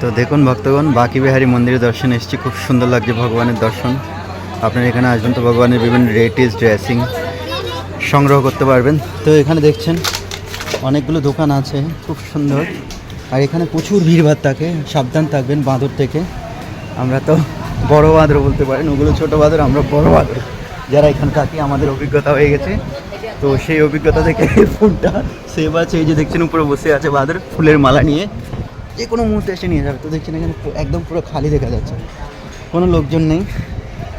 তো দেখুন ভক্তগণ বাকি বিহারী মন্দিরে দর্শন এসেছি, খুব সুন্দর লাগছে ভগবানের দর্শন। আপনারা এখানে আসবেন তো ভগবানের বিভিন্ন রেটিস ড্রেসিং সংগ্রহ করতে পারবেন। তো এখানে দেখছেন, অনেকগুলো দোকান আছে, খুব সুন্দর। আর এখানে প্রচুর ভিড়ভাড় থাকে, সাবধান থাকবেন বাঁদর থেকে। আমরা তো বড় বাঁদর বলতে পারেন, ওগুলো ছোট বাঁদর, আমরা বড় বাঁদর। যারা এখানে থাকি আমাদের অভিজ্ঞতা হয়ে গেছে, তো সেই অভিজ্ঞতা থেকে ফুলটা সেভ আছে। এই যে দেখছেন, উপরে বসে আছে বাঁদর, ফুলের মালা নিয়ে। যে কোনো মুহূর্তে এসে নিয়ে যাবে। তো দেখছেন এখানে একদম পুরো খালি দেখা যাচ্ছে। কোনো লোকজন নেই।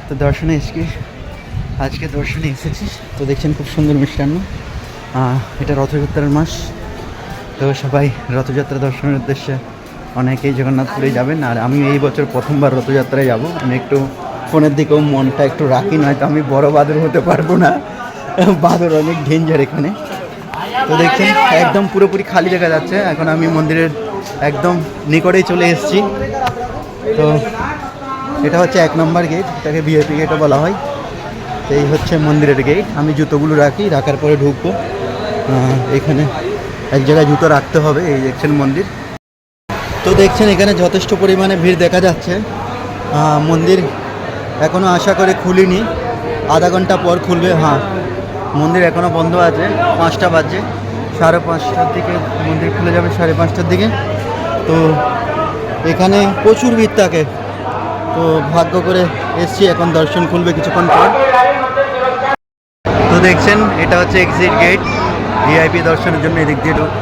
তো দর্শনে এসে আজকে দর্শনে এসেছি। তো দেখছেন খুব সুন্দর মিষ্টান্ন। এটা রথযাত্রার মাস। তো সবাই রথযাত্রা দর্শনের উদ্দেশ্যে অনেকেই জগন্নাথপুরে যাবেন। আর আমি এই বছর প্রথমবার রথযাত্রায় যাব। আমি একটু ফোনের দিকেও মনটা একটু রাখি নয়তো আমি বড় বাদর হতে পারব না। বাদর অনেক ডেঞ্জার এখানে। তো দেখছেন একদম পুরোপুরি খালি দেখা যাচ্ছে। এখন আমি মন্দিরের একদম নিকটেই চলে এসেছি। তো এটা হচ্ছে এক নম্বর গেট এটাকে ভিআইপি গেটও বলা হয়। তো এই হচ্ছে মন্দিরের গেট আমি জুতোগুলো রাখি, রাখার পরে ঢুকবো। এখানে এক জায়গায় জুতো রাখতে হবে, এই দেখছেন মন্দির। তো দেখছেন এখানে যথেষ্ট পরিমাণে ভিড় দেখা যাচ্ছে। মন্দির এখনও আশা করে খুলিনি। আধা ঘণ্টা পর খুলবে হ্যাঁ। মন্দির এখনও বন্ধ আছে, পাঁচটা বাজে। সাড়ে পাঁচটার দিকে মন্দির খুলে যাবে সাড়ে পাঁচটার দিকে। তো এখানে প্রচুর ভিড় থাকে। তো ভাগ্য করে এসছি, এখন দর্শন খুলবে কিছুক্ষণ পর। তো দেখছেন, এটা হচ্ছে এক্সিট গেট ভিআইপি দর্শনের জন্য এদিক দিয়ে ঢুক-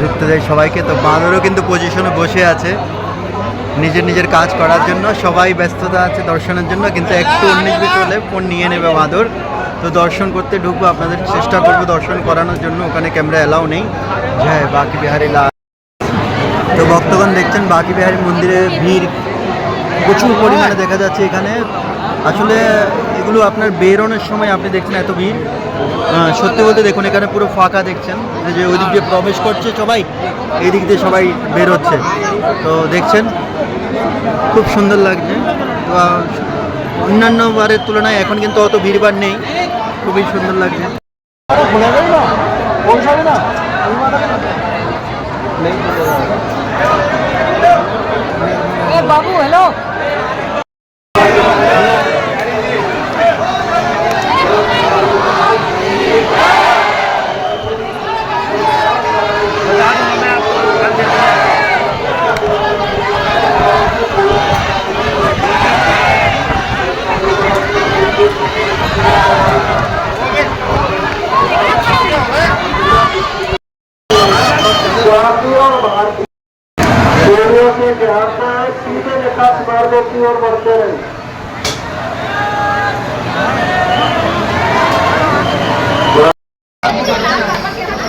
ঢুকতে দেয় সবাইকে। তো বাঁদরও কিন্তু পজিশনে বসে আছে। নিজের নিজের কাজ করার জন্য, সবাই ব্যস্ততা আছে দর্শনের জন্য, কিন্তু একটু উনিশ বিশ হলে ফোন নিয়ে নেবে বাঁদর। তো দর্শন করতে ঢুকবো, আপনাদের চেষ্টা করব দর্শন করানোর জন্য। ওখানে ক্যামেরা অ্যালাউ নেই। হ্যাঁ বাকি বিহারি লা তো ভক্তগণ দেখছেন বাকি বিহারী মন্দিরে ভিড় প্রচুর পরিমাণে দেখা যাচ্ছে এখানে। আসলে এগুলো আপনার বেরোনোর সময় আপনি দেখছেন এত ভিড়। সত্যি বলতে দেখুন, এখানে পুরো ফাঁকা দেখছেন। যে ওই দিক দিয়ে প্রবেশ করছে সবাই এই দিক দিয়ে সবাই বেরোচ্ছে। তো দেখছেন, খুব সুন্দর লাগছে। তো অন্যান্য বারের তুলনায় এখন কিন্তু অত ভিড়ভাড় নেই। খুবই সুন্দর লাগছে। এ বাবু হ্যালো दोनों के ध्यान में सीधे निकास मार्गों की ओर बढ़ते रहे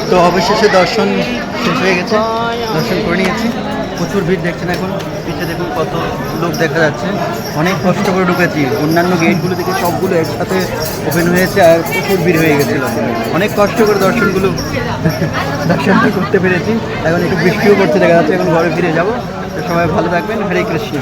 তো অবশেষে দর্শন শেষ হয়ে গেছে দর্শন করে নিয়েছি প্রচুর ভিড় দেখছেন এখন পিছিয়ে দেখুন কত লোক দেখা যাচ্ছে অনেক কষ্ট করে ঢুকেছি অন্যান্য গেটগুলো থেকে সবগুলো একসাথে ওপেন হয়েছে আর প্রচুর ভিড় হয়ে গেছিলো অনেক কষ্ট করে দর্শনগুলো দর্শনটা করতে পেরেছি। এখন একটু বৃষ্টিও পড়ছে, দেখা যাচ্ছে এখন ঘরে ফিরে যাব। সবাই ভালো থাকবেন। হরে কৃষ্ণ।